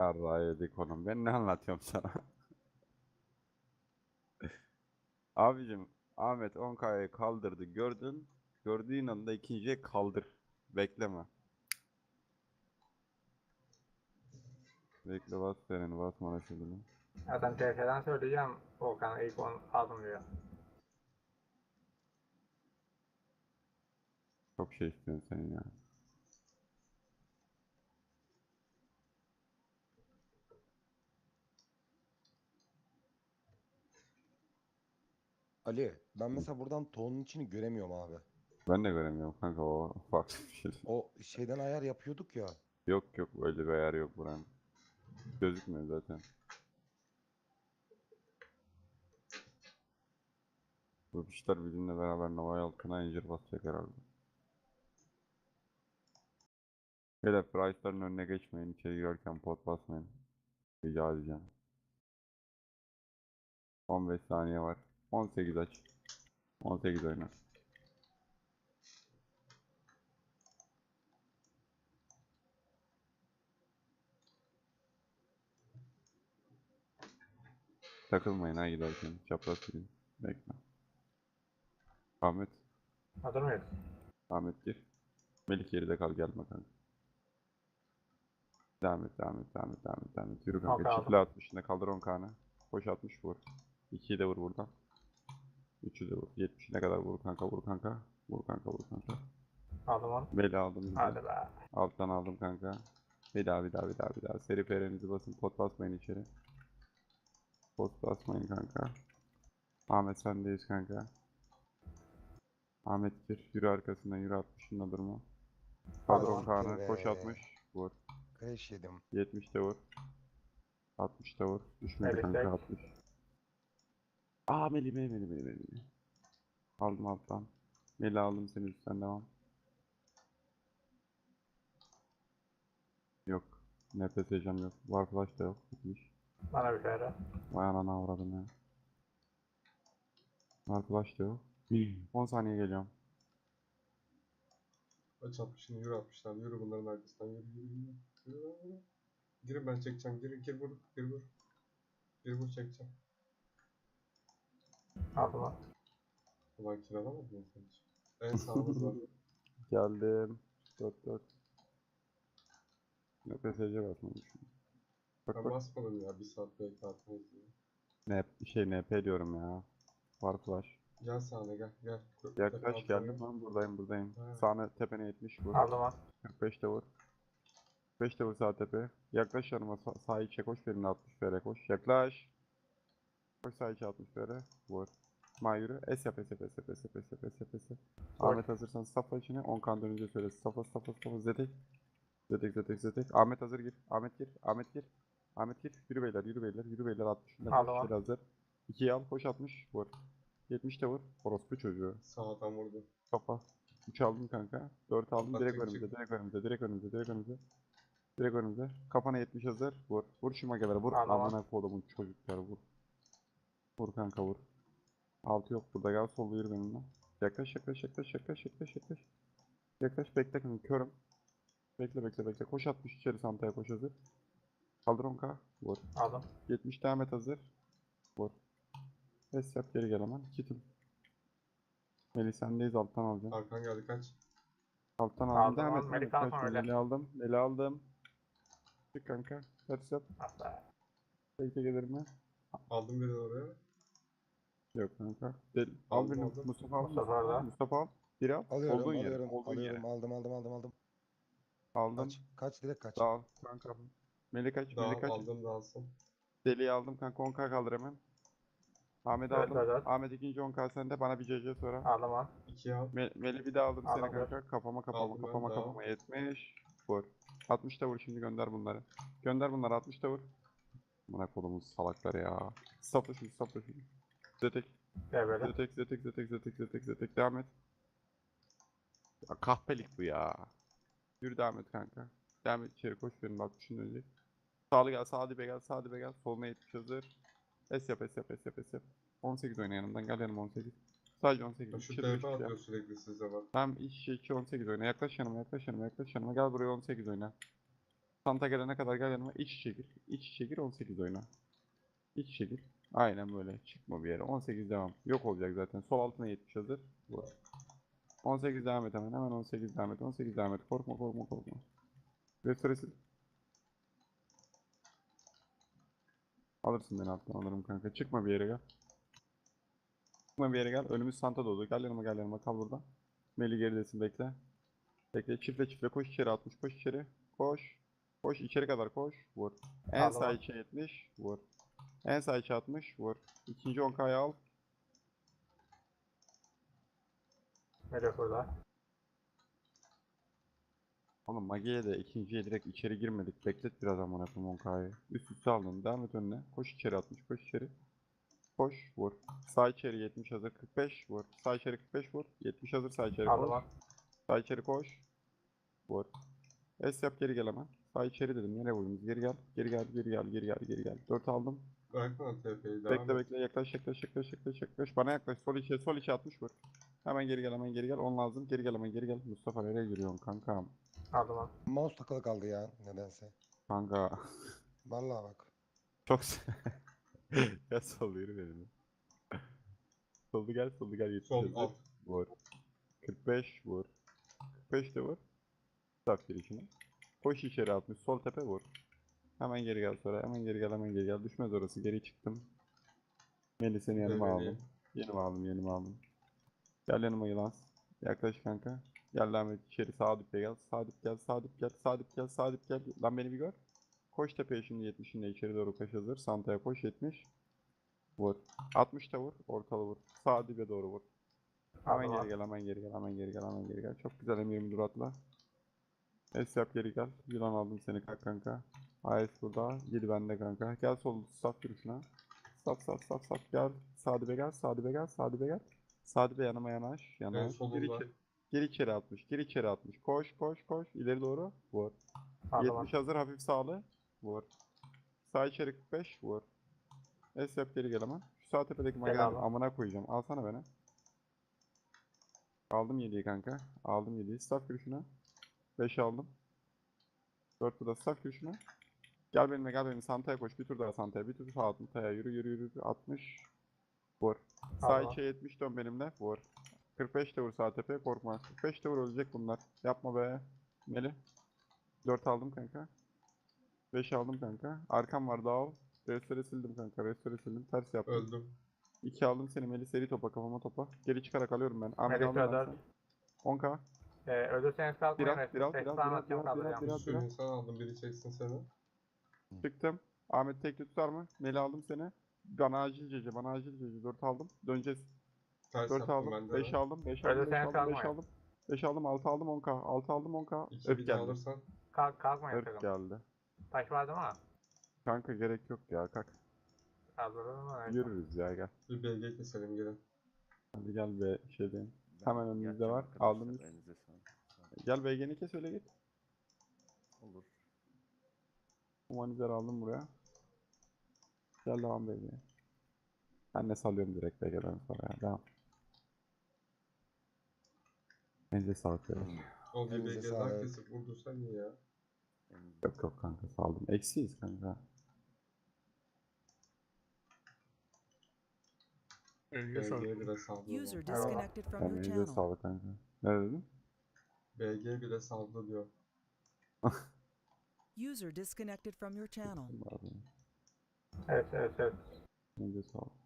Yarrağı yedik oğlum. Ben ne anlatıyorum sana? Abicim Ahmet 10K'yı kaldırdı gördün. Gördüğün anda ikinciye kaldır. Bekleme. Bekle bas senin bas şunu. Zaten TF'den söyleyeceğim Volkan ilk 10 aldım diyor. Çok şey istiyorsun sen ya. Ali, ben mesela buradan tonun içini göremiyorum abi. Ben de göremiyorum kanka o farklı bir şey. O şeyden ayar yapıyorduk ya. Yok yok öyle bir ayar yok buranın. Gözükmüyor zaten. Bu kişiler bizimle beraber Novay altına incir basacak herhalde. Böyle Price'ların önüne geçmeyin. içeri girerken pot basmayın. Rica edeceğim. 15 saniye var. 18 aç. 18 oyna. Takılmayın ha giderken. Çapraz gidin. Bekle. Ahmet. Hazır mıyız? Ahmet gir. Melik geride kal gelme kanka. Devam et, devam et, devam et, devam et, devam et. Yürü kanka. Çiftle 60'ına kaldır 10 kanı. Koş 60 vur. 2'yi de vur buradan. 3'ü de vur. 70'ine kadar vur kanka, vur kanka. Vur kanka, vur kanka. Aldım onu. Beli aldım. Hadi be. Alttan aldım kanka. Bir daha, bir daha, bir daha, bir daha. Seri perenizi basın. Pot basmayın içeri. Pot basmayın kanka. Ahmet sendeyiz kanka. Ahmet gir. Yürü arkasından yürü 60'ında durma. Kadron Kaan'a koş be. 60. Vur. Kreş yedim. 70 de vur. 60 da vur. Düşmedi Evet, kanka tek. 60. Aa Meli Meli Meli Meli Meli. Aldım alttan. Meli aldım seni üstten devam. Yok. Nefes heyecan yok. Var flash da yok. Bitmiş. Bana bir kere. Vay anana avradım ya. Var flash da yok. 10 saniye geliyorum. Aç 60'ını yürü 60'lar yürü bunların arkasından yürü yürü yürü. Yürü lan, yürü. Girin ben çekeceğim gir gir vur gir vur. Gir vur çekeceğim. Aldım onu. Ulan kiralamadın mı sen hiç? En sağımız var. Geldim. 4 4. Nefes heyecan basmamışım. Bak Ben bak. basmadım ya bir saat belki atmayız diye. Ne şey NP diyorum ya. Var flash. Gel sağına gel gel. Yaklaş geldim gel. lan buradayım buradayım. Ha. Sağına tepene 70 vur. Aldım onu. 45 de vur. 5 de vur sağ tepe. Yaklaş yanıma sağ, sağ içe koş benimle 60 fere koş. Yaklaş. 60 fere. Vur. Ma yürü. Es yap es yap es yap es yap es yap es yap es yap. Ahmet hazırsan safla içine 10 kan dönünce söyle. Safla safla safla zetek. Zetek zetek zetek. Ahmet hazır gir. Ahmet gir. Ahmet gir. Ahmet gir. Yürü beyler yürü beyler yürü beyler 60. Aldım 60 hazır. 2'yi al koş 60 vur. 70 de vur. Orospu çocuğu. Sağdan vurdu. Kafa. 3 aldım kanka. 4 aldım. Direkt önümüze, direkt önümüze, direkt önümüze, direkt önümüze. Direkt önümüze. Kafana 70 hazır. Vur. Vur şu magelere vur. Amına kodumun çocukları vur. Vur kanka vur. Altı yok burada gel solda yürü benimle. Yaklaş yaklaş yaklaş yaklaş yaklaş yaklaş. Yaklaş bekle kanka körüm. Bekle bekle bekle. Koş 60 içeri Santa'ya koş hazır. Kaldır 10k. Vur. Aldım. 70 devam et hazır. Vur. Es yap geri gel hemen. Kitim. Melih sendeyiz alttan alacağım. Arkan geldi kaç. Alttan Aldım, aldım. Devam et. aldım. sonra öyle. Melih'i aldım. Melih'i aldım. Çık kanka. Ters yap. Be. Bekle gelir mi? Aldım birini oraya. Yok kanka. Del. Al birini. aldım. Mustafa al. Mustafa Mustafa al. Mustafa al. Biri al. Alıyorum, Olduğun yere. alıyorum, Olduğun alıyorum. yere. Aldım, aldım, aldım, aldım. Aldım. Kaç, kaç direkt kaç. Dağıl. Kanka. Melih kaç. Daha Melih kaç. aldım da alsın. Deli'yi aldım kanka. 10k kaldır hemen. Ahmet'i Evet, aldım. evet. Ahmet ikinci 10k sende. Bana bir CC sonra. Aldım onu. 2 al. Me Melih bir daha aldım seni Aldım. kanka. Kafama kafama Aldım kafama daha. kafama 70. Vur. 60 da vur şimdi gönder bunları. Gönder bunları 60 da vur. Bana kolumuz salaklar ya. Stopla şunu stopla şunu. Zetek. Devre. Zetek zetek zetek zetek zetek zetek devam et. Ya kahpelik bu ya. Yürü devam et kanka. Devam et içeri koş benim 60'ın önce. Sağlı gel sağ dibe gel sağ dibe gel. Soluna 70 hazır. Es yap es yap es yap es yap. 18 oyna yanımdan gel yanıma 18. Sadece 18. Ya Şu ya. atıyor sürekli size bak. Tamam iş 2 18 oyna. Yaklaş yanıma, yaklaş yanıma, yaklaş yanıma. Gel buraya 18 oyna. Santa gelene kadar gel yanıma. İç içe gir. İç içe gir 18 oyna. İç içe gir. Aynen böyle. Çıkma bir yere. 18 devam. Yok olacak zaten. Sol altına 70 hazır. Vur. 18 devam et hemen. Hemen 18 devam et. 18 devam et. Korkma korkma korkma. Restoresi. Alırsın beni alttan alırım kanka. Çıkma bir yere gel. Çıkma bir yere gel. Önümüz Santa doğdu. Gel yanıma gel yanıma. Kal burada. Meli geridesin bekle. Bekle çiftle çiftle koş içeri 60 koş içeri. Koş. Koş içeri kadar koş. Vur. En sağ içe 70. Vur. En sağ 60. Vur. İkinci 10k'yı al. Melih burada. Oğlum Magi'ye de ikinciye direkt içeri girmedik. Beklet biraz amına koyayım 10k'yı. Üst üste aldın. Devam et önüne. Koş içeri 60. Koş içeri. Koş. Vur. Sağ içeri 70 hazır. 45. Vur. Sağ içeri 45 vur. 70 hazır. Sağ içeri koş. Sağ içeri koş. Vur. Es yap geri gel hemen. Sağ içeri dedim. Nereye vurdunuz? Geri gel. Geri gel. Geri gel. Geri gel. Geri gel. 4 aldım. Bırakma TP'yi devam Bekle et. bekle. Yaklaş yaklaş yaklaş yaklaş yaklaş. Bana yaklaş. Sol içe sol içe 60 vur. Hemen geri gel. Hemen geri gel. 10 lazım. Geri gel hemen geri gel. Mustafa nereye giriyorsun kankam? Aldım abi. Mouse takılı kaldı ya nedense. Kanka. Vallahi bak. Çok se- Gel sol yürü benimle. Soldu gel soldu gel 70 Sol hazır. alt. Vur. 45 vur. 45 de vur. Start girişine. Koş içeri 60 sol tepe vur. Hemen geri gel sonra hemen geri gel hemen geri gel. Düşmez orası geri çıktım. Melih seni yanıma Devreli. aldım. Yanıma aldım yanıma aldım. Gel yanıma yılan. Yaklaş kanka. Gel lan içeri sağ dipe gel. Sağ dip gel sağ dip gel sağ dip gel sağ dip gel. Lan beni bir gör. Koş tepeye şimdi 70'inle içeri doğru koş hazır. Santa'ya koş 70. Vur. 60 da vur. Ortalı vur. Sağ dibe doğru vur. Hemen geri gel, hemen geri gel, hemen geri gel, hemen geri gel. Çok güzel emirim Durat'la. Es yap geri gel. Yılan aldım seni kalk kanka. AS burada. 7 bende kanka. Gel sol saf yürüyüşüne. Saf saf saf saf gel. Sağ dibe gel, sağ dibe gel, sağ dibe gel. Sağ dibe yanıma yanaş. Yanaş. Geri içeri. Geri içeri 60. Geri içeri 60. Koş koş koş. İleri doğru. Vur. Aldım 70 abi. hazır hafif sağlı. Vur. Sağ içeri 45 vur. Es yap geri gel hemen. Şu sağ tepedeki abi. amına koyacağım. Alsana beni. Aldım 7'yi kanka. Aldım 7'yi. Staff girişine. 5 aldım. 4 burada staff girişine. Gel benimle gel benimle. Santa'ya koş. Bir tur daha Santa'ya. Bir tur sağ Santa'ya. Yürü yürü yürü. yürü. 60. Vur. Sağ Tamam. içe 70 dön benimle. Vur. 45 de vur sağ tepeye. Korkma. 45 de vur ölecek bunlar. Yapma be. Meli. 4 aldım kanka. 5 aldım kanka. Arkam var dağıl. Restore sildim kanka. Restore sildim. Ters yaptım. Öldüm. 2 aldım seni Meli. Seri topa kafama topa. Geri çıkarak alıyorum ben. Ahmet aldım ben kadar. seni. 10k. Ee, ölürseniz kalkmayın. Biraz, biraz, Tek biraz, biraz, atıyorum biraz, biraz, biraz. Bir sürü insan aldım. Biri çeksin seni. Çıktım. Ahmet tekli tutar mı? Meli aldım seni. Bana acil cece. Bana acil cece. 4 aldım. Döneceğiz. Ters 4 yaptım ben aldım. de. 5 aldım. 5 aldım. 5 Ölürsen aldım. 5 kalmayın. aldım. 5 aldım. 6 aldım 10k. 6 aldım 10k. İki Öp de geldi. alırsan. Kalk, kalkmayın Öp sakın. geldi. Taş vardı mı? Kanka gerek yok ya. Kalk. Kaldırırım mı? Yürürüz ya gel. Bir BG keselim gelin. Hadi gel be şeyden. Hemen önümüzde Geleceğim var. elinize sağlık. Olun. Gel BG'ni kes öyle git. Olur. Humanizör aldım buraya. Gel devam BG. Ben de salıyorum direkt BG'den sonra ya. Devam. Elinize sağlık beyler. O bir Elinize BG daha sağlık. kesip vurdursan iyi ya. Elinize Yok yok kanka saldım. Eksiyiz kanka. BG bile saldı. User disconnected from your elinize channel. sağlık kanka. Ne dedin? BG bile saldı diyor. User disconnected from your channel. Evet evet evet. Elinize sağlık.